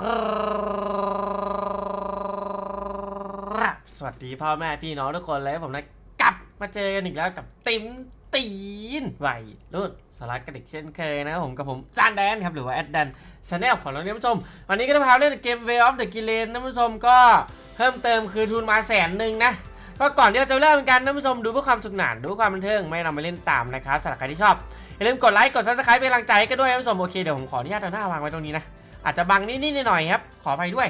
ครับสวัสดีพ่อแม่พี่น้องทุกคนเลยผมนะกลับมาเจอกันอีกแล้วกับติมตีนไหวรุ่นสาระกระดิกเช่นเคยนะครับผมกับผมจานแดนครับหรือว่าแอดแดนชาแนลของเราเนี่ยท่านผู้ชม วันนี้ก็จะพาเล่นเกม Way of the g i l e n ท่านผู้ชมก็เพิ่มเติมคือทุนมาแสนหนึ่งนะก็ก่อนที่เราจะเริ่มกันท่านผู้ชมดูเพื่อความสนุกสนานดูความบันเทิงไม่นำมาเล่นตามนะครับสำหรับใครที่ชอบอย่าลืมกดไลค์กดซับสไครป์เป็นกำลังใจให้กันด้วยท่านผู้ชมโอเคเดี๋ยวผมขออนุญาตเอาหน้าวางไว้ตรงนี้นะ อาจจะบังนิดๆหน่อยๆครับ ขออภัยด้วย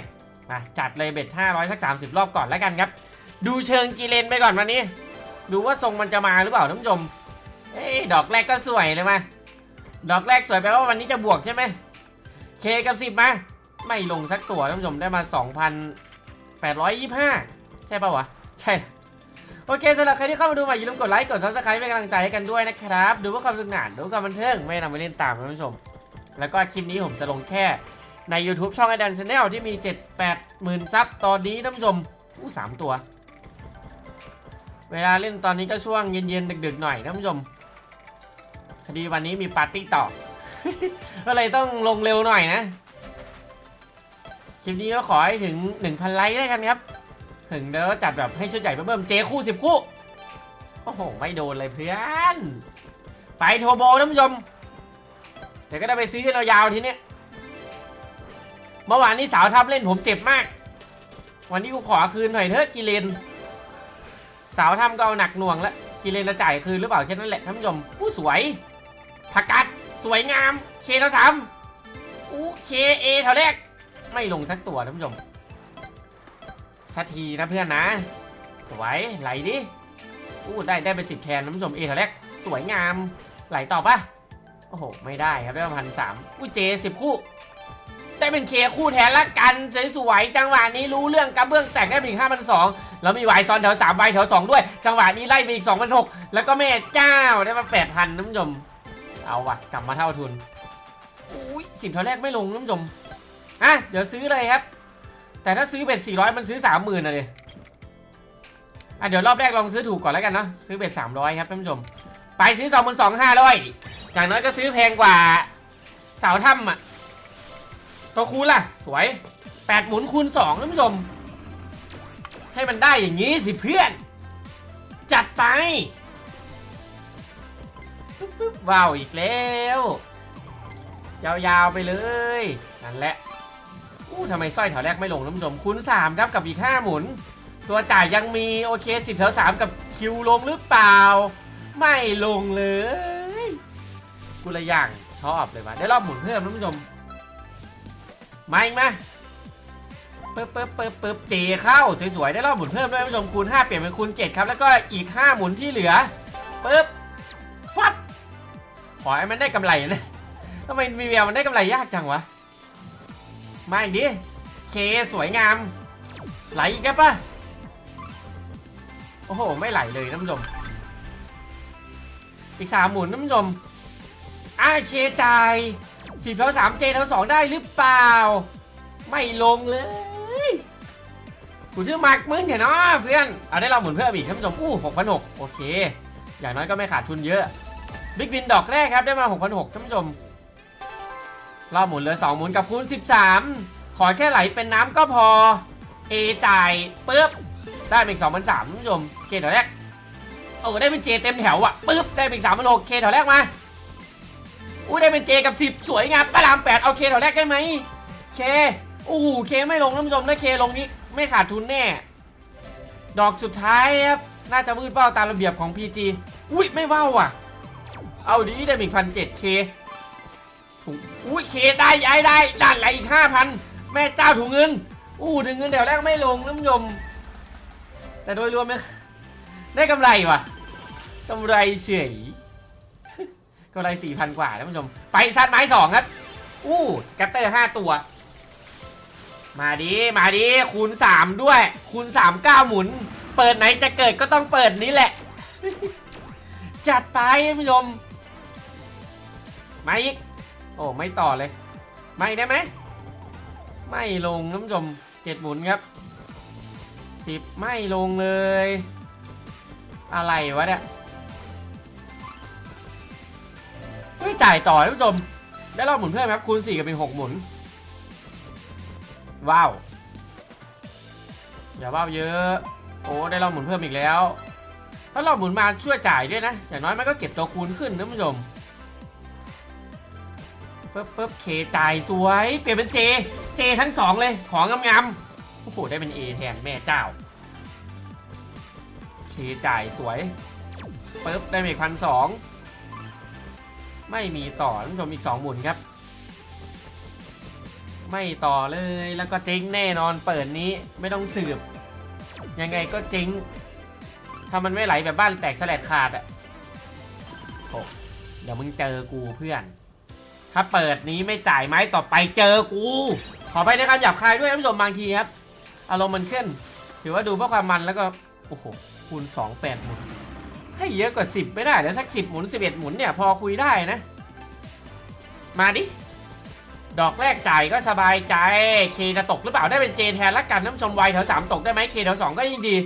มาจัดเลยเบ็ด500 สัก 30 รอบก่อนแล้วกันครับ ดูเชิงกีเลนไปก่อนวันนี้ ดูว่าทรงมันจะมาหรือเปล่าท่านผู้ชมเอ้ดอกแรกก็สวยเลยมาดอกแรกสวยแปลว่าวันนี้จะบวกใช่ไหมเคกับ10มาไม่ลงสักตัวท่านผู้ชมได้มา 2,825 ใช่ป่าวะ ใช่ โอเคสำหรับใครที่เข้ามาดูใหม่อย่าลืมกดไลค์กด subscribe เป็นกำลังใจให้กันด้วยนะครับ ดูเพื่อความสนุกสนานดูความบันเทิงไม่นำไปเล่นตามท่านผู้ชม แล้วก็คลิปนี้ผมจะลงแค่ ใน YouTube ช่องไอดันชาแนลที่มี 7 8หมื่นซับตอนนี้ท่านผู้ชมอู้สามตัว เวลาเล่นตอนนี้ก็ช่วงเย็นๆดึกๆหน่อยท่านผู้ชมคดีวันนี้มีปาร์ตี้ต่อ ก็เลยต้องลงเร็วหน่อยนะ คลิปนี้ก็ขอให้ถึง 1,000 ไลค์ได้กันครับ ถึงเด้อจัดแบบให้ชุดใหญ่เบิ่มเจคู่ 10 คู่ โอ้โห ไม่โดนเลยเพื่อน ไปโทโบท่านผู้ชม เดี๋ยวก็ได้ไปซื้อกันยาวทีเนี้ย เมื่อวานนี้สาวทับเล่นผมเจ็บมาก วันนี้กูขอคืนหน่อยเถอะกิเลน สาวทำก็เอาหนักหน่วงแล้วกิเลนจะจ่ายคืนหรือเปล่าแค่นั้นแหละท่านผู้ชมผู้สวยผักกัดสวยงามเคเท่าสามอู้เคเอเท่าแรก ไม่ลงสักตัวท่านผู้ชมสักทีนะเพื่อนนะสวยไหลดิอู้ได้ได้ไปสิบแทนท่านผู้ชมเอเท่าแรก สวยงามไหลต่อปะโอ้โหไม่ได้ครับได้มาพันสามอุ้ยเจสิบคู่ ได้เป็นเคคู่แทนละกันสวยๆจังหวะนี้รู้เรื่องกระเบื้องแตกได้ไปอีกห้าพันสองแล้วมีวายซ้อนแถวสามใบแถวสองด้วย จังหวะนี้ไล่ไปอีกสองพันหกแล้วก็แม่เจ้าได้มาแปดพันนผู้ชมเอาวะกลับมาเท่าทุนอุ้ยสิบเท่าแรกไม่ลงนผู้ชมอะเดี๋ยวซื้อเลยครับ แต่ถ้าซื้อเบ็ดสี่ร้อยมันซื้อสามหมื่นอะดิอะเดี๋ยวรอบแรกลองซื้อถูกก่อนแล้วกันเนาะซื้อเบ็ดสามร้อยครับท่านผู้ชม ไปซื้อสองพันสองห้าร้อยอย่างน้อยก็ซื้อแพงกว่าเสาถ้ำอะ ตัวคูณล่ะ สวยแปดหมุนคูณสองท่านผู้ชม ให้มันได้อย่างนี้สิเพื่อน จัดไปปึ๊บปึ๊บว้าวอีกแล้ว ยาวๆไปเลย นั่นแหละอู้ทำไมสร้อยแถวแรกไม่ลงท่านผู้ชมคูณสามครับกับอีกห้าหมุน ตัวจ่ายยังมีโอเคสิบแถวสามกับคิวลงหรือเปล่า ไม่ลงเลยกูละอย่างชอบเลยว่ะได้รอบหมุนเพิ่มท่านผู้ชม มาอีกมาปึ๊บปึ๊บปึ๊บปึ๊บเจเข้าสวยๆได้รอบหมุนเพิ่มด้วยนผู้ชมคูณ 5 เปลี่ยนเป็นคูณ 7 ครับ แล้วก็อีก 5 หมุนที่เหลือปึ๊บฟับขอให้มันได้กำไรนะทำไมมีแววมันได้กำไรยากจังวะ มาอีกดิเคสวยงาม ไหลอีกแกปะโอ้โห ไม่ไหลเลยท่านผู้ชม อีกสามหมุนท่านผู้ชมอ่าเคจ่าย สิบเท่าสามเจเท่าสองได้หรือเปล่า ไม่ลงเลยกูชื่อมาร์คมึงเห็นเนาะเพื่อนเอาได้เราหมุนเพิ่มอีกท่านผู้ชมอู้หกพันหกโอเค อย่างน้อยก็ไม่ขาดทุนเยอะบิ๊กวินดอกแรกครับได้มาหกพันหกท่านผู้ชมเราหมุนเหลยสองหมุนกับคูณสิบสามขอแค่ไหลเป็นน้ำก็พอเอจ่ายปึ๊บได้มาอีกสองพันสามท่านผู้ชมเคแถวแรกโอ้ได้เป็นเจเต็มแถวอะปึ๊บได้มาอีกสามพันหกเคแถวแรกมา อู้ได้เป็นเจกับ 10 สวยงามปลามแปดเอาเคแถวแรกได้ไหมเคอู้เคไม่ลงท่านผู้ชมถ้าเคลงนี้ไม่ขาดทุนแน่ ดอกสุดท้ายครับน่าจะมืดเป้าตามระเบียบของ PG อุ้ยไม่ว่าวอะ เอาดีได้อีกพันเจ็ดเคอุ้ยเคได้ย้ายได้ด้านไหลอีกห้าพันแม่เจ้าถุงเงิน อู้ถึงเงินแถวแรกไม่ลงท่านผู้ชมแต่โดยรวมได้กำไรว่ะกำไรเฉย กำไรสี่พันกว่าท่านผู้ชม ไปซัดไม้สองครับ อู้แกปเตอร์ห้าตัว มาดีมาดีคูณสามด้วย คูณสามเก้าหมุน เปิดไหนจะเกิดก็ต้องเปิดนี้แหละ จัดไปท่านผู้ชมมาอีก โอ้ ไม่ต่อเลย ไม่ได้ไหม ไม่ลงท่านผู้ชมเจ็ดหมุนครับสิบไม่ลงเลย อะไรวะเนี่ย ไม่จ่ายต่อท่านผู้ชม ได้รอบหมุนเพิ่มครับคูณ4กับเป็น6หมุน ว้าว อย่าว้าวเยอะ โอ้ได้เราหมุนเพิ่มอีกแล้ว ถ้าเราหมุนมาช่วยจ่ายด้วยนะ อย่างน้อยมันก็เก็บตัวคูณขึ้นนะท่านผู้ชมปึ๊บปึ๊บเคจ่ายสวย เปลี่ยนเป็นเจ เจทั้งสองเลย ของงามๆ โอ้โหได้เป็น A แทนแม่เจ้าเคจ่ายสวยปึ๊บได้ไปพันสอง ไม่มีต่อท่านผู้ชมอีกสองหมุนครับ ไม่ต่อเลยแล้วก็เจ๊งแน่นอนเปิดนี้ไม่ต้องสืบ ยังไงก็เจ๊ง ถ้ามันไม่ไหลแบบบ้านแตกสลดขาดอะโอ้เดี๋ยวมึงเจอกูเพื่อน ถ้าเปิดนี้ไม่จ่ายไม้ต่อไปเจอกู ขอไปในการหยาบคายด้วยท่านผู้ชมบางทีครับอารมณ์มันขึ้น ถือว่าดูเพื่อความมันแล้วก็ โอ้โหคูณ2 8หมุน ให้เยอะกว่า 10 ไม่ได้แล้วสัก 10 หมุน 11 หมุนเนี่ยพอคุยได้นะ มาดิ ดอกแรกจ่ายก็สบายใจ เคจะตกหรือเปล่าได้เป็นเจแทนละกันน้ำชมไวแถวสามตกได้ไหมเคแถวสองก็ยิ่งดี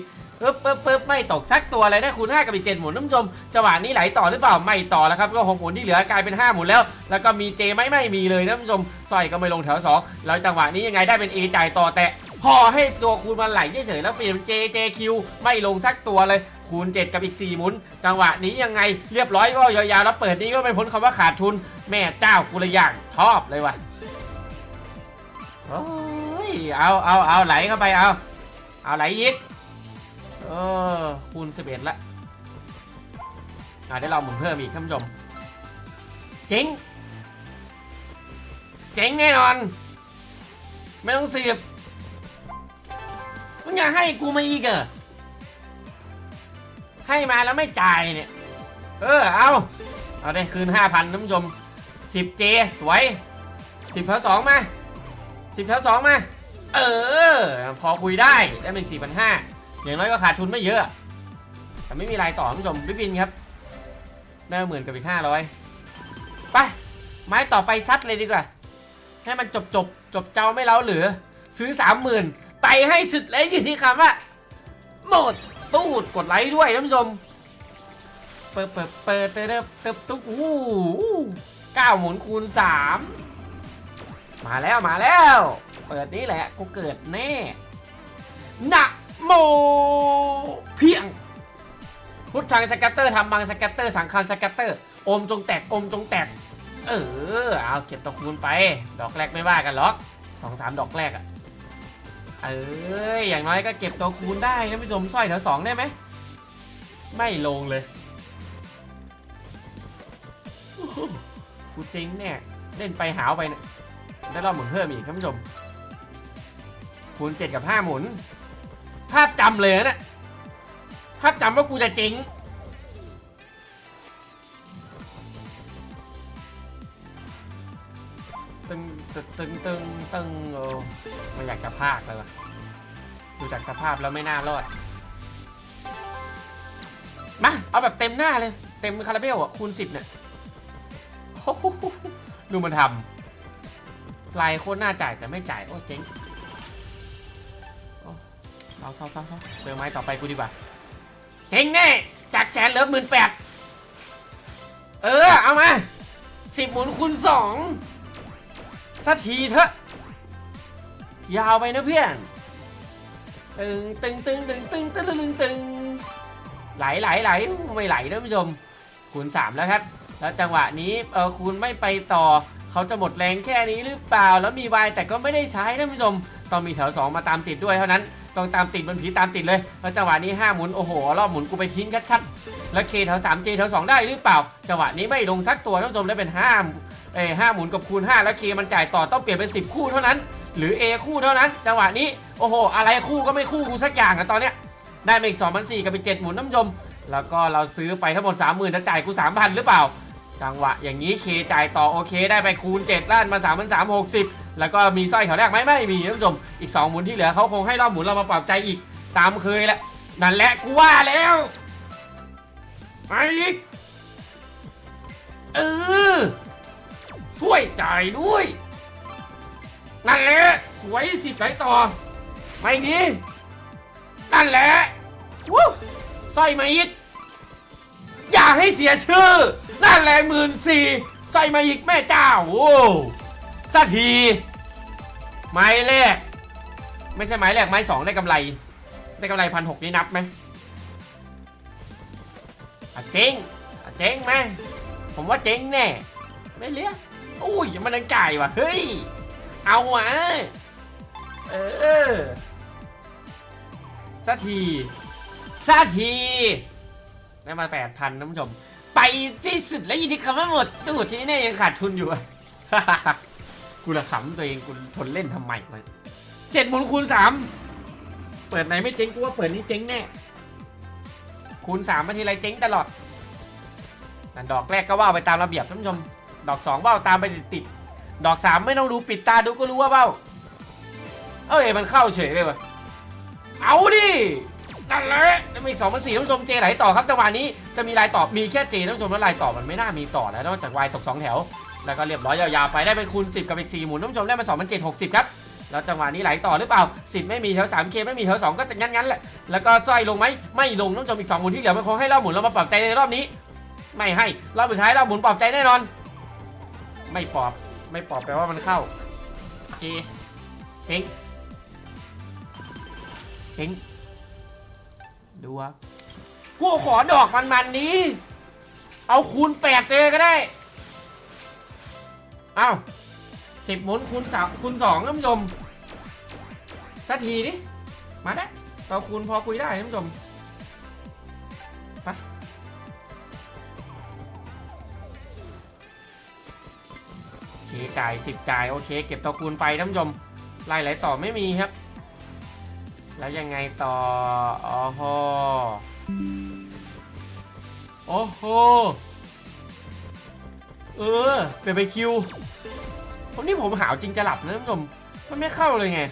ปึ๊บปึ๊บปึ๊บไม่ตกสักตัวเลยได้คูณ5กับอีก7หมุนนผู้ชมจังหวะนี้ไหลต่อหรือเปล่าไม่ต่อแล้วครับก็หกหมุนที่เหลือกลายเป็น 5 หมุนแล้ว แล้วก็มีเจไม่ไม่มีเลยนผู้ชมสอยก็ไม่ลงแถว2แล้วจังหวะนี้ยังไงได้เป็น A จ่ายต่อแต่พอให้ตัวคูณมันไหลเฉยๆแล้วเปลี่ยนเป็น J J Q ไม่ลงสักตัวเลย คูณ 7 กับอีก4หมุน จังหวะนี้ยังไงเรียบร้อยก็ยาวๆแล้วเปิดนี้ก็ไม่พ้นคำว่าขาดทุน แม่เจ้ากุละอย่างชอบเลยว่ะโอ้ยเอาเอาเอาไหลเข้าไปเอาเอาไหลยิกเออคูณ 11ละอ่าได้เราหมุนเพิ่มอีกท่านผู้ชมเจ๋งเจ๋งแน่นอน ไม่ต้องสืบมึงอยากให้กูมาอีกเหรอ ให้มาแล้วไม่จ่ายเนี่ย เออ เอา เอาได้คืน 5,000ท่านผู้ชม 10J สวย 10แถว2มา 10แถว2มา เออ พอคุยได้ได้เป็น4,500อย่างน้อยก็ขาดทุนไม่เยอะ แต่ไม่มีรายต่อท่านผู้ชมวิบินครับ ได้หมื่นกับอีกห้าร้อยไป ไม้ต่อไปซัดเลยดีกว่า ให้มันจบจบจบเจ้าไม่เล้าเหลือ ซื้อสามหมื่นไปให้สุดเลยอยู่ที่คำว่าหมด ตูดกดไลค์ด้วยท่านผู้ชม เปิดเปิดเปิดเติบเติบตุ๊กอู้เก้าหมุนคูณสามมาแล้วมาแล้ว เปิดนี้แหละกูเกิดแน่นะโมเพียง พุทธังสกัตเตอร์ทำมังสกัตเตอร์สังคันสกัตเตอร์โอมจงแตกโอมจงแตก เออ เอาเก็บตะคูณไป ดอกแรกไม่ว่ากันหรอกสองสามดอกแรกอะ เอ้ยอย่างน้อยก็เก็บตัวคูณได้นะผู้ชมสร้อยแถวสองได้ไหม ไม่ลงเลยกูจริงเนี่ย เล่นไปหาวไปนี่ยได้รอบหมุนเพิ่มอีกท่านผู้ชม คูณเจ็ดกับห้าหมุน ภาพจำเลยนะภาพจำว่ากูจะจริง ตึงตึงตึงตึงตึงโอ้ไม่อยากจะพากเลยว่ะดูจากสภาพแล้วไม่น่ารอด มา เอาแบบเต็มหน้าเลย เต็มคาราเบลอะคูณสิบเนี่ยดูมันทำลายโคตรน่าจ่ายแต่ไม่จ่าย โอ้เจ๊งโอ้เราเศร้าเศร้าเศร้าเจอไม้ต่อไปกูดีกว่าเจ๊งแน่จากแสนเหลือหมื่นแปดเออ เอามาสิบหมุนคูณสอง สักทีเถอะ ยาวไปนะเพื่อน ตึงตึงตึงตึงตึงตึงตึงตึงไหลไหลไหลไม่ไหลนะผู้ชม คูณสามแล้วครับ แล้วจังหวะนี้เออคูณไม่ไปต่อ เขาจะหมดแรงแค่นี้หรือเปล่า แล้วมีวายแต่ก็ไม่ได้ใช้นะผู้ชม ต้องมีแถว 2 มาตามติดด้วยเท่านั้น ต้องตามติดมันผีตามติดเลย แล้วจังหวะนี้ 5 หมุน โอ้โห รอบหมุนกูไปทิ้งชัดๆแล้วเคแถว3 J แถว2ได้หรือเปล่า จังหวะนี้ไม่ลงสักตัวท่านผู้ชมได้เป็น 5 เอ้ห้าหมุนกับคูณ 5 แล้วเคมันจ่ายต่อต้องเปลี่ยนเป็น10 คู่เท่านั้น หรือ A คู่เท่านั้น จังหวะนี้โอ้โห อะไรคู่ก็ไม่คู่กูสักอย่างอะตอนเนี้ยได้มาอีก2 0 0กับอีก7หมุนน้ำชมแล้วก็เราซื้อไปทั้งหมด 30,000จะจ่ายกู3,000 หรือเปล่า จังหวะอย่างนี้เคจ่ายต่อโอเค ได้ไปคูณ7ล้านมา3 3 6 0 แล้วก็มีสร้อยแถวแรกไหมไม่มีท่านผู้ชมอีก 2 หมุนที่เหลือเขาคงให้รอบหมุนเรามาปรับใจอีกตามเคยแหละนั่นแหละกูว่าแล้วไปอีกเออ ช่วยจ่ายด้วย นั่นแหละ สวยสิบไหลต่อ ไม่นี้นั่นแหละวู้สร้อยมาอีก อย่าให้เสียชื่อ นั่นแหละหมื่นสี่ใส่มาอีกแม่เจ้าโอ้สักทีไม้แรก ไม่ใช่ไม้แรกไม้สองได้กำไร ได้กำไรพันหกนี่นับไหมอะเจ๊งอะเจ๊งไหมผมว่าเจ๊งแน่ ไม่เลี้ย อุ้ยมันยังจ่ายว่ะ เฮ้ย เอาวะเออสักทีสักทีได้มาแปดพันท่านผู้ชม ไปที่สุดแล้วยินดีคำว่าหมดตูดที่นี่ยังขาดทุนอยู่ กูละขำตัวเองกูทนเล่นทำไมมันเจ็ดหมุนคูณสามเปิดไหนไม่เจ๊งกูว่าเปิดนี้เจ๊งแน่ คูณสามมาทีไรเจ๊งตลอดนั่นดอกแรกก็ว่าไปตามระเบียบท่านผู้ชม ดอกสองว่าตามไปติดดอกสามไม่ต้องดูปิดตาดูก็รู้ว่าว่าเอ้ยมันเข้าเฉยเลยวะเอาดินั่นแหละแล้วมีอีกสองพันสี่ท่านผู้ชมเจไหลต่อครับจังหวะนี้จะมีลายต่อมีแค่เจท่านผู้ชมแล้วลายต่อมันไม่น่ามีต่อแล้วนอกจากวายตกสองแถว แล้วก็เรียบร้อยยาวๆไปได้เป็นคูณ10กับอีก4หมุนท่านผู้ชมได้มา2 7 6 0ครับแล้วจังหวะนี้ไหลต่อหรือเปล่า10ไม่มีแถว 3K ไม่มีแถว2ก็งั้นงั้นๆแหละแล้วก็สร้อยลงไหมไม่ลงท่านผู้ชมอีก2หมุนที่เหลือมันคงให้รอบหมุนเรามาปรับใจในรอบนี้ ไม่ให้รอบสุดท้ายรอบหมุนปรับใจแน่นอน ไม่ปอบ ไม่ปอบแปลว่ามันเข้าโอเคเก่งเก่งดูว่ากูขอดอกมันๆนี้ เอาคูณ8เลยก็ได้เอาสิบหมุนคูณสามคูณสองท่านผู้ชมสักทีดิมาได้เราคูณพอคุยได้ท่านผู้ชม จ่ายสิบจ่ายโอเค เก็บตัวคูณไปท่านผู้ชมไล่ไหลต่อไม่มีครับ แล้วยังไงต่ออ๋อโหโอ้โหเออเปลี่ยนไปคิวผมนี่ผมหาวจริงจะหลับนะท่านผู้ชมมันไม่เข้าเลยไง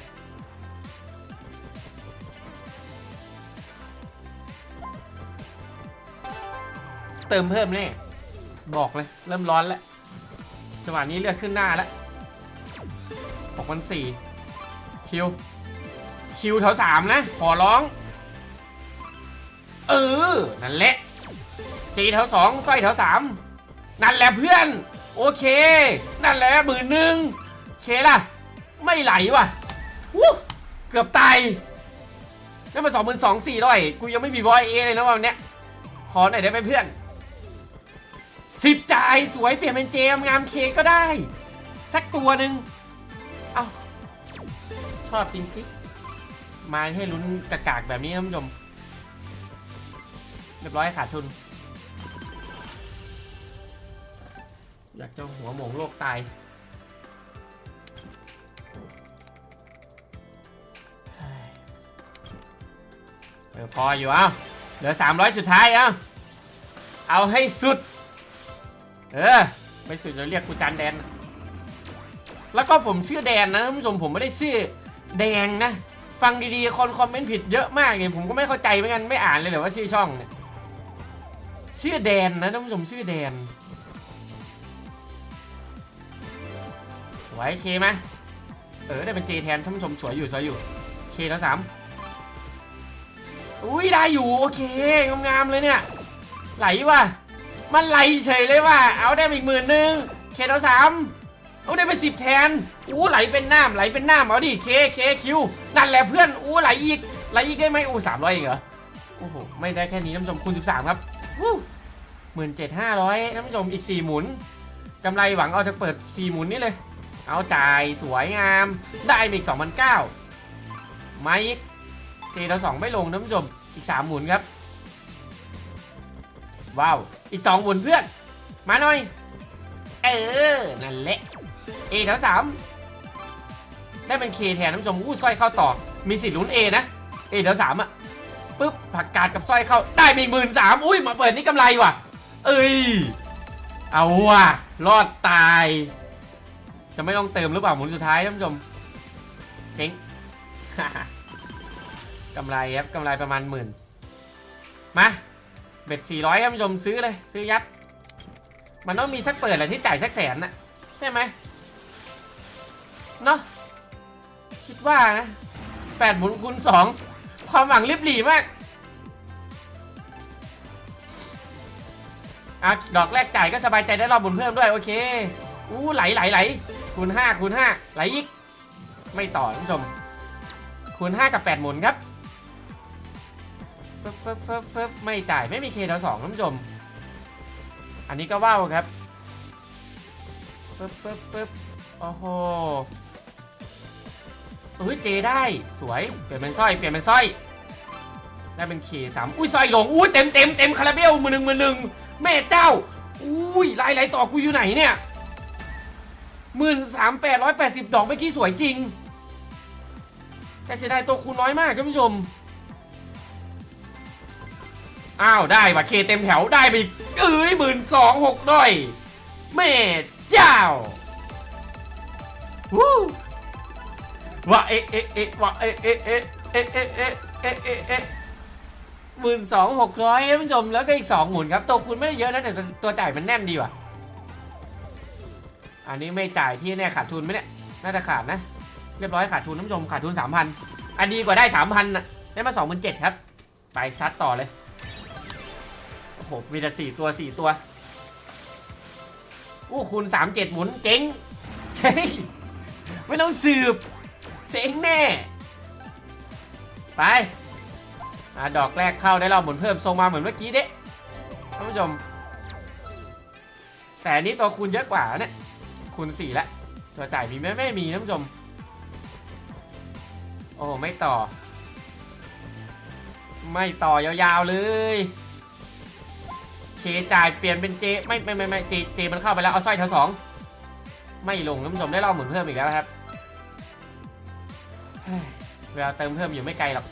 เติมเพิ่มแน่บอกเลย เริ่มร้อนแล้ว จังหวะนี้เลือดขึ้นหน้าแล้วหกพันสี่คิว คิวแถวสามนะ ขอร้อง เออ นั่นแหละ จีแถวสองสร้อยแถวสามนั่นแหละเพื่อน โอเค นั่นแหละหมื่นหนึ่งเคล่ะ ไม่ไหลว่ะวู้เกือบตายนั่นมาสองหมื่นสองสี่ร้อยกูยังไม่มีวอยเอเลยนะวันเนี้ย ขอหน่อยได้ไหมเพื่อน สิบจ่ายสวยเปลี่ยนเป็นเจมงามเคก็ได้ สักตัวหนึ่งเอาชอบจริงๆมาให้ลุ้นกากากแบบนี้ท่านผู้ชมเรียบร้อยขาดทุน อยากจะหัวหมงโลกตายเออพออยู่เอ้าเหลือ300สุดท้ายเอ้าเอาให้สุด เออไม่สุดจะเรียกกูจานแดน แล้วก็ผมชื่อแดนนะท่านผู้ชมผมไม่ได้ชื่อแดงนะ ฟังดีๆ คนคอมเมนต์ผิดเยอะมากเลยผมก็ไม่เข้าใจเหมือนกันไม่อ่านเลยเหรอว่าชื่อช่องเนี่ยชื่อแดนนะท่านผู้ชมชื่อแดนสวยเคไหมเออได้เป็นเจแทนท่านผู้ชมสวยอยู่สวยอยู่เคแล้วสามอุ้ยได้อยู่โอเคงามๆเลยเนี่ยไหลว่ะ มันไหลเฉยเลยว่ะเอาได้อีกหมื่นหนึ่งเคแล้วสามเอาได้ไปสิบแทนอู้ไหลเป็นน้ำไหลเป็นน้ำเอาดิเคเคคิวนั่นแหละเพื่อนอู้ไหลอีกไหลอีกได้ไหมอู้สามร้อยเองเหรอโอ้โหไม่ได้แค่นี้ท่านผู้ชมคูณสิบสามครับหมื่นเจ็ดห้าร้อยท่านผู้ชมอีกสี่หมุนกำไรหวังเอาจะเปิดสี่หมุนนี่เลย เอาจ่ายสวยงาม ได้มาอีก2,009มาอีกเจเราสองไม่ลงท่านผู้ชมอีก3หมุนครับ ว้าว อีก2หมุนเพื่อน มาหน่อย เออ นั่นแหละเอแถวสามได้เป็นเคแทนท่านผู้ชมอู้สร้อยเข้าต่อ มีสิทธิ์ลุ้นเอนะเอแถวสามอะปุ๊บผักกาดกับสร้อยเข้า ได้ไปหมื่นสามอุ้ย มาเปิดนี่กำไรว่ะ เอ้ย เอาว่ะ รอดตาย จะไม่ต้องเติมหรือเปล่าหมุนสุดท้ายท่านผู้ชมเก่งกำไรครับกำไรประมาณหมื่น มา เบ็ดสี่ร้อยท่านผู้ชมซื้อเลย ซื้อยัด มันต้องมีสักเปิดแหละที่จ่ายสักแสนน่ะใช่ไหมเนาะคิดว่านะแปดหมุนคูณสองความหวังริบหรี่มากอะดอกแรกจ่ายก็สบายใจได้รอบหมุนเพิ่มด้วยโอเคอู้ไหลไหลไหลคูณห้าคูณห้าไหลอีก ไม่ต่อท่านผู้ชมคูณ5กับ8หมุนครับ ฟึบฟึบฟึบฟึบไม่จ่ายไม่มีเคแถวสองท่านผู้ชม อันนี้ก็ว่าวครับปึ๊บปึ๊บปึ๊บโอ้โหเฮ้ยเจได้สวยเปลี่ยนเป็นสร้อยเปลี่ยนเป็นสร้อยได้เป็นเคสามอุ้ยสร้อยหลงอุ้ยเต็มเต็มเต็มคาราเบลมือหนึ่งมือหนึ่งแม่เจ้าอุ้ยลายไหลต่อกูอยู่ไหนเนี่ยหมื่นสามแปดร้อยแปดสิบดอกเมื่อกี้สวยจริง แต่เสียดายตัวคูณน้อยมากท่านผู้ชม อ้าวได้ว่ะเคเต็มแถวได้ไปเอ้ยหมื่นสองหกด้อยแม่เจ้าวู้วะเอ๊ะเอะเอะวะเอ๊ะเอะเอะเอะเอะเอะเอะเอะเอะหมื่นสองหกร้อยท่านผู้ชมแล้วก็อีกสองหมุนครับตัวคูณไม่ได้เยอะนะแต่ตัวตัวจ่ายมันแน่นดีว่ะ อันนี้ไม่จ่ายที่แน่ขาดทุนไหมเนี่ยน่าจะขาดนะ เรียบร้อยขาดทุนท่านผู้ชมขาดทุนสามพันอันดีกว่าได้สามพันนะได้มาสองพันเจ็ดครับ ไปซัดต่อเลย หมีแต่สี่ตัวสี่ตัวอู้คูณสามเจ็ดหมุนเจ๊งเจ๊งไม่ต้องสืบ เจ๊งแน่ ไปอะดอกแรกเข้าได้เราหมุนเพิ่มทรงมาเหมือนเมื่อกี้เด้ท่านผู้ชม แต่อันนี้ตัวคูณเยอะกว่าเนี่ยคูณสี่ละตัวจ่ายมีไหมไม่มีท่านผู้ชม โอ้ไม่ต่อ ไม่ต่อยาวๆเลย เคจ่ายเปลี่ยนเป็นเจไม่ไม่ไม่ไม่เจเจมันเข้าไปแล้วเอาสร้อยแถวสองไม่ลงท่านผู้ชมได้รอบหมุนเพิ่มอีกแล้วครับเวลาเติมเพิ่มอยู่ไม่ไกลหรอก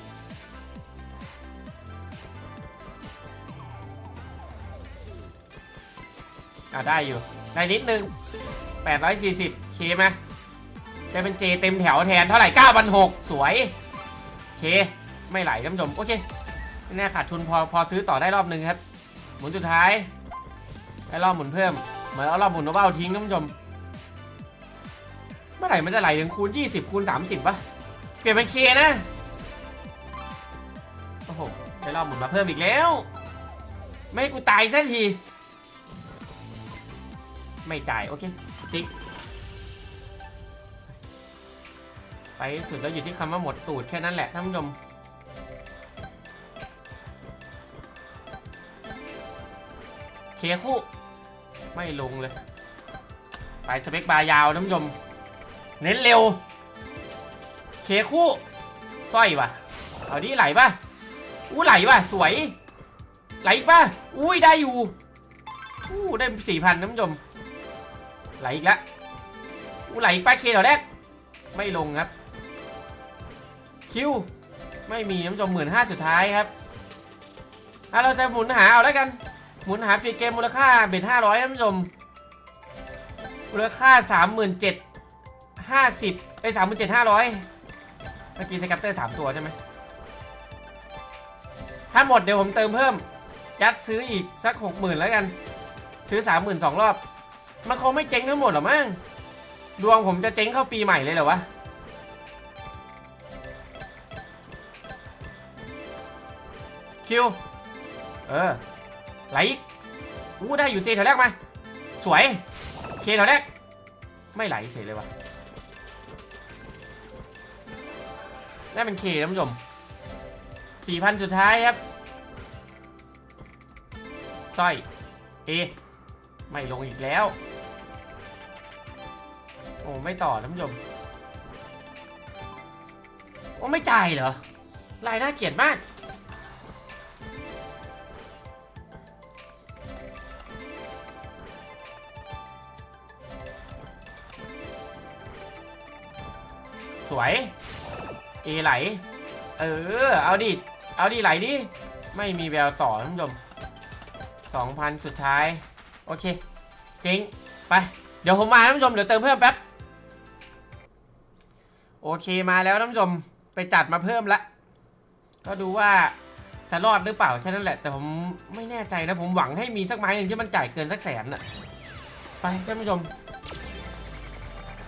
อะได้อยู่ได้นิดนึง 840เคไหมได้เป็นเจเต็มแถวแทนเท่าไหร่9 6 0 0สวยเคไม่ไหลท่านผู้ชมโอเคไม่แน่ขาดทุนพอพอซื้อต่อได้รอบนึงครับ หมุนสุดท้ายได้รอบหมุนเพิ่ม เหมือนเอารอบหมุนโนบ้าทิ้งท่านผู้ชม เมื่อไหร่มันจะไหลถึงคูณ 20 คูณ 30ปะเปลี่ยนเป็นเคนะ โอ้โหได้รอบหมุนมาเพิ่มอีกแล้ว ไม่ให้กูตายซะที ไม่จ่าย โอเค ติ๊ก ไปสุดแล้วอยู่ที่คำว่าหมดตูดแค่นั้นแหละท่านผู้ชม คคู่ ไม่ลงเลย ไปสเปคบาร์ยาวนผู้ชมเน้นเร็ว เคคู่สร้อยว่ะ เอาดิไหลป่ะ อู้ไหลว่ะ สวย ไหลป่ะ อุ้ยได้อยู่ อู้ได้สี่พันนผู้ชมไหลอีกแล้วอู้ไหลอีกป่ะเคเดี๋ยวแรก ไม่ลงครับ คิว ไม่มีนผู้ชมหมื่นห้าสุดท้ายครับอะเราจะหมุนหาเอาแล้วกัน หมุนหาฟรีเกมมูลค่าเบ็ดห้าร้อยท่านผู้ชมมูลค่าสามหมื่นเจ็ดห้าสิบไอ้สามหมื่นเจ็ดห้าร้อยเมื่อกี้สแคปเตอร์สามตัวใช่ไหมถ้าหมดเดี๋ยวผมเติมเพิ่ม ยัดซื้ออีกสักหกหมื่นแล้วกัน ซื้อสามหมื่นสองรอบ มันคงไม่เจ๊งทั้งหมดหรอมั้งดวงผมจะเจ๊งเข้าปีใหม่เลยเหรอวะคิว เออ ไหลอู้ได้อยู่เจแถวแรกมา สวย เคแถวแรก ไม่ไหลเฉยเลยวะได้เป็นเคท่านผู้ชมสี่พันสุดท้ายครับสร้อยเอไม่ลงอีกแล้ว โอ้ ไม่ต่อท่านผู้ชมโอ้ ไม่จ่ายเหรอ ลายน่าเกลียดมาก วยเอไหล เออ เอาดิ เอาดิไหลดิ ไม่มีแววต่อท่านผู้ชมสองพันสุดท้าย โอเคเจ๊งไป เดี๋ยวผมมาท่านผู้ชม เดี๋ยวเติมเพิ่มแป๊บ โอเคมาแล้วท่านผู้ชม ไปจัดมาเพิ่มละ ก็ดูว่าจะรอดหรือเปล่าแค่นั้นแหละ แต่ผมไม่แน่ใจนะ ผมหวังให้มีสักไม้หนึ่งที่มันจ่ายเกินสักแสนน่ะ ไปท่านผู้ชม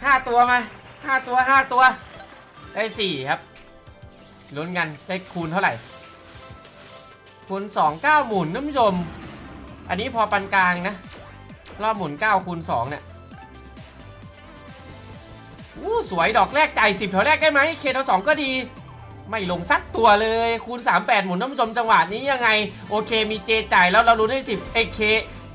ห้าตัวมาห้าตัวห้าตัว ได้สี่ครับลุ้นกันได้คูณเท่าไหร่ คูณสองเก้าหมุนท่านผู้ชม อันนี้พอปานกลางนะ รอบหมุนเก้าคูณสองเนี่ยอู้สวยดอกแรกจ่ายสิบแถวแรกได้ไหมเคแถวสองก็ดี ไม่ลงสักตัวเลยคูณ 38 หมุนท่านผู้ชมจังหวะนี้ยังไง โอเคมีเจจ่ายแล้วเราลุ้นให้10เอเค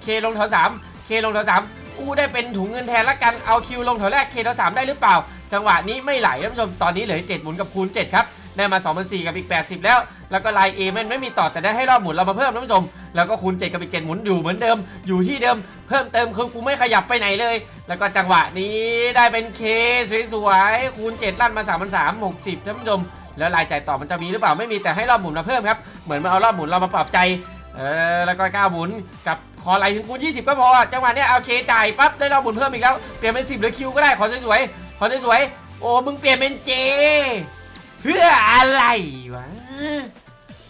เคลงแถว3เคลงแถว3อู้ได้เป็นถุงเงินแทนละกันเอาคิวลงแถวแรกเคแถว3ได้หรือเปล่า จังหวะนี้ไม่ไหลท่านผู้ชมตอนนี้เหลือ7หมุนกับคูณ7ครับได้มา2 4 0 0กับอีก 80 แล้ว แล้วก็ลาย A มันไม่มีต่อแต่ได้ให้รอบหมุนเรามาเพิ่มท่านผู้ชม แล้วก็คูณ 7 กับอีก7หมุนอยู่เหมือนเดิม อยู่ที่เดิมเพิ่มเติมคือกูไม่ขยับไปไหนเลย แล้วก็จังหวะนี้ได้เป็นเคสวยๆคูณ 7 ลั่นมา3 3 0 0 60ท่านผู้ชม แล้วรายจ่ายต่อมันจะมีหรือเปล่าไม่มีแต่ให้รอบหมุนมาเพิ่มครับเหมือนมาเอารอบหมุนเรามาปรับใจเออแล้วก็ก้าหมุนกับขอไหลถึงคูณ20 ก็พอจังหวะนี้ยเอาเคจ่ายปั๊บได้รอบหมุนเพิ่มอีกแล้วเปลี่ยนเป็น10หรือคิวก็ได้ขอสวยๆ ขอสวยๆโอ้ มึงเปลี่ยนเป็นเจ เพื่ออะไรวะ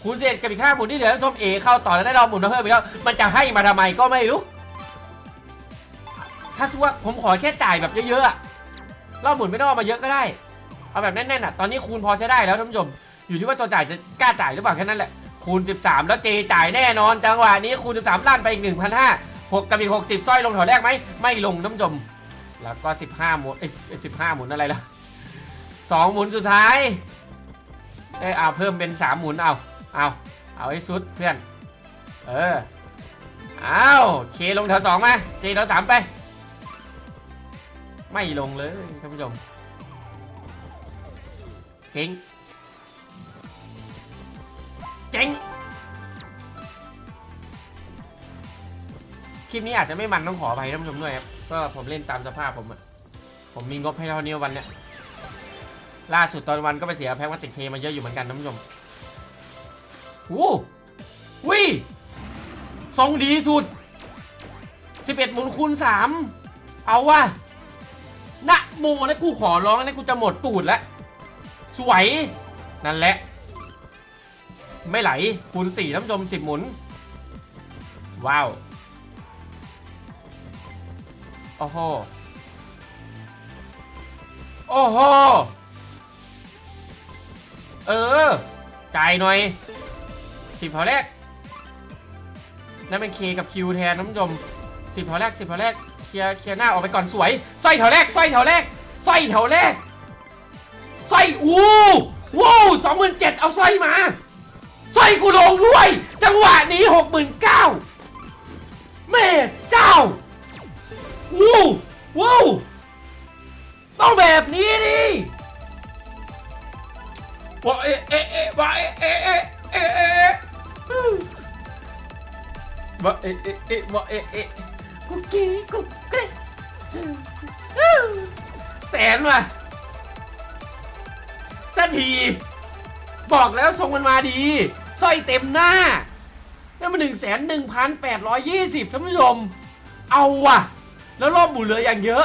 คูณเศษกับอีกห้าหมุนที่เหลือท่านชมเอเข้าต่อแล้วได้รอบหมุนมาเพิ่มอีกแล้ว มันจะให้มาทำไมก็ไม่รู้ ถ้าสัว่าผมขอแค่จ่ายแบบเยอะๆอะรอบหมุนไม่ต้องเอามาเยอะก็ได้ เอาแบบแน่นๆอะ ตอนนี้คูณพอใช้ได้แล้วท่านผู้ชม อยู่ที่ว่าตัวจ่ายจะกล้าจ่ายหรือเปล่าแค่นั้นแหละ คูณ 13 แล้วเจจ่ายแน่นอน จังหวะนี้คูณ 13ลั่นไปอีก1,500 6กับอีก60สร้อยลงแถวแรกไหม ไม่ลงท่านผู้ชม แล้วก็ 15 หมุนเอ้ย15 หมุนอะไรล่ะสองหมุนสุดท้าย เอ้ยเอาเพิ่มเป็น 3 หมุนเอา เอาเอาให้สุดเพื่อน เออ เอาเคลงแถวสองมาเจแถวสามไป ไม่ลงเลยท่านผู้ชมเจ๊งเจ๊งคลิปนี้อาจจะไม่มันต้องขออภัยท่านผู้ชมด้วยครับ ก็ผมเล่นตามสภาพผมอะผมมีงบให้เท่านี้วันเนี้ยล่าสุดตอนวันก็ไปเสียแพ็กมาติดเทมาเยอะอยู่เหมือนกันท่านผู้ชมวู้วิทรงดีสุด 11หมุนคูณ3เอาว่ะนะโมนะกูขอร้องนะกูจะหมดตูดแล้ว สวย นั่นแหละ ไม่ไหลคูณ4ท่านผู้ชม 10 หมุน ว้าว โอ้โห โอ้โห เออ จ่ายหน่อยสิบพอแรก นั่นเป็นเคกับคิวแทนนผู้ชมสิบแถวแรกสิบแถวแรก เคลียร์เคลียร์หน้าออกไปก่อนสวยสร้อยแถวแรกสร้อยแถวแรกสร้อยแถวแรกสร้อยอู้วู้สองหมื่นเจ็ดเอาสร้อยมาสร้อยกูลงด้วย จังหวะนี้หกหมื่นเก้าแม่เจ้า วู้วู้ต้องแบบนี้ดิว้าเอะเอะเอะว้าเอะเอะเอะเอะเอะว้าเอะเอะเอะว้าเอะเอะกุ๊กกี้กุ๊กกี้แสนว่ะสักที บอกแล้วทรงมันมาดีสร้อยเต็มหน้าแล้วมันหนึ่งแสนหนึ่งพันแปดร้อยยี่สิบท่านผู้ชม เอาว่ะ แล้วรอบหมุนเหลืออย่างเยอะ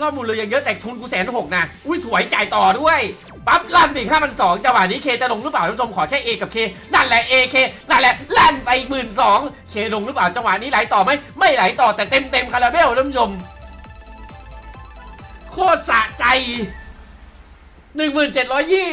รอบหมุนเหลืออย่างเยอะแต่ทุนกูแสนหกนะอุ้ยสวยจ่ายต่อด้วย ปั๊บลั่นไปห้าพันสองจังหวะนี้เคจะลงหรือเปล่าท่านผู้ชมขอแค่ A กับ K นั่นแหละ A K นั่นแหละลั่นไปหมื่นสองเคลงหรือเปล่าจังหวะนี้ไหลต่อไหมไม่ไหลต่อแต่เต็มเต็มคาราเบลท่านผู้ชมโคตรสะใจหนึ่งหมื่นเจ็ดร้อยยี่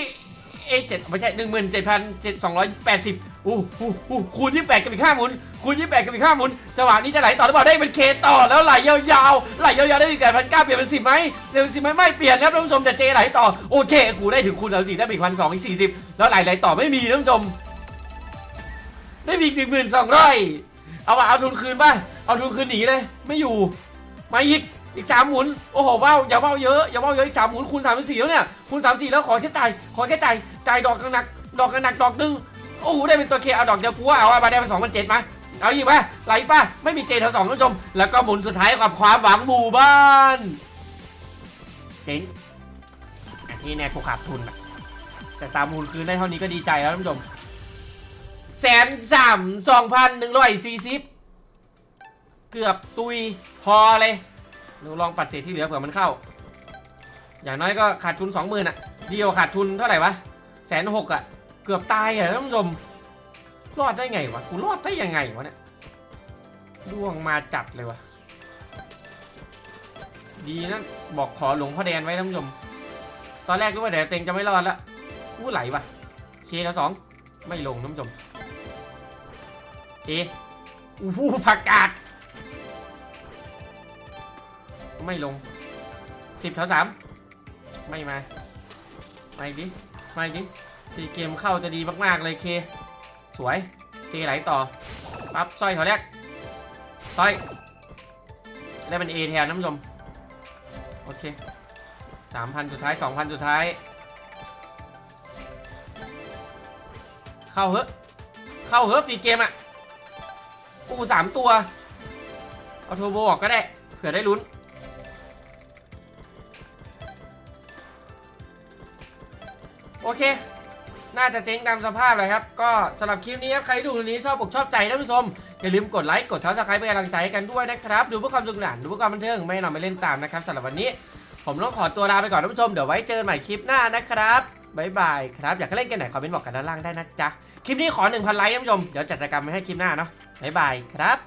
เอเจ็ดไม่ใช่หนึ่งหมื่นเจ็ดพันเจ็ดสองร้อยแปดสิบอู้หูอู้คูณยี่แปดกับอีกห้าหมุน คูณยี่แปดกับอีกห้าหมุนจังหวะนี้จะไหลต่อหรือเปล่าได้เป็นเคต่อแล้วไหลยาวๆไหลยาวๆได้อีกแปดพันเก้าเปลี่ยนเป็นสิบไหมเปลี่ยนเป็นสิบไหมไม่เปลี่ยนครับท่านผู้ชมแต่เจไหลต่อโอเคกูได้ถึงคูณสามสี่ได้ปอีกพันสองอีกสี่สิบแล้วไหลไหลต่อไม่มีท่านผู้ชมได้มีอีกหนึ่งหมื่นสองร้อยเอาว่าเอาทุนคืนป่ะเอาทุนคืนหนีเลยไม่อยู่มาอีกอีกสามหมุนโอ้โหว้าอย่าว้าเยอะอย่าว้าเยอะอีกสามหมุนคูณสามเป็นสี่แล้วเนี่ยคูณสามสี่แล้วขอแค่จ่ายขอแค่จ่ายจ่ายดอกกันหนักดอกกันหนักดอกหนึงโอ้โหได้เป็นตัวเคเอาดอกเดียวกูว่าเอามาได้เป็นสองพันเจ็ดมา เอาอีกป่ะไหลป่ะไม่มีเจแถวสองท่านผู้ชม แล้วก็หมุนสุดท้ายกับความหวังหมู่บ้านเจ๋งอันนี้แน่กูขาดทุนอะแต่ตามมูลคืนได้เท่านี้ก็ดีใจแล้วท่านผู้ชมแสนสามสองพันหนึ่งร้อยสี่สิบเกือบตุยพอเลยหนูลองปัดเศษที่เหลือเผื่อมันเข้า อย่างน้อยก็ขาดทุนสองหมื่นอะ เดียวขาดทุนเท่าไหร่วะแสนหกอะ เกือบตายอะท่านผู้ชม รอดได้ไงวะ กูรอดได้ยังไงวะเนี่ยดวงมาจัดเลยวะดีนะบอกขอหลวงพ่อแดนไว้ท่านผู้ชม ตอนแรกรู้ว่าเดี๋ยวเต็งจะไม่รอดละอู้ไหลวะเคแล้วสองไม่ลงท่านผู้ชม เออู้หูผักกาดไม่ลงสิบแถวสามไม่มามาอีกดิมาอีกดิซีเกมเข้าจะดีมากๆเลยเค สวยเจไหลต่อปั๊บสร้อยแถวแรกสร้อยได้เป็น A แทนนะท่านผู้ชมโอเคสามพันสุดท้ายสองพันสุดท้าย เข้าเหอะเข้าเหอะฟรีเกมอะกูสามตัว เอาโทโบออกก็ได้ เผื่อได้ลุ้น โอเค น่าจะเจ๊งตามสภาพเลยครับ ก็สำหรับคลิปนี้ครับใครดูคลิปนี้ชอบอกชอบใจท่านผู้ชม อย่าลืมกดไลค์กดเท้าสไครป์เป็นกำลังใจให้กันด้วยนะครับ ดูเพื่อความสนุกสนานดูเพื่อความบันเทิงไม่นอนไม่เล่นตามนะครับสำหรับวันนี้ ผมต้องขอตัวลาไปก่อนท่านผู้ชมเดี๋ยวไว้เจอกันใหม่คลิปหน้านะครับบายบายครับอยากเล่นกันไหนคอมเมนต์บอกกันด้านล่างได้นะจ๊ะคลิปนี้ขอ 1,000ไลค์ท่านผู้ชมเดี๋ยวจัดกิจกรรมไว้ให้คลิปหน้าเนาะบายบายครับ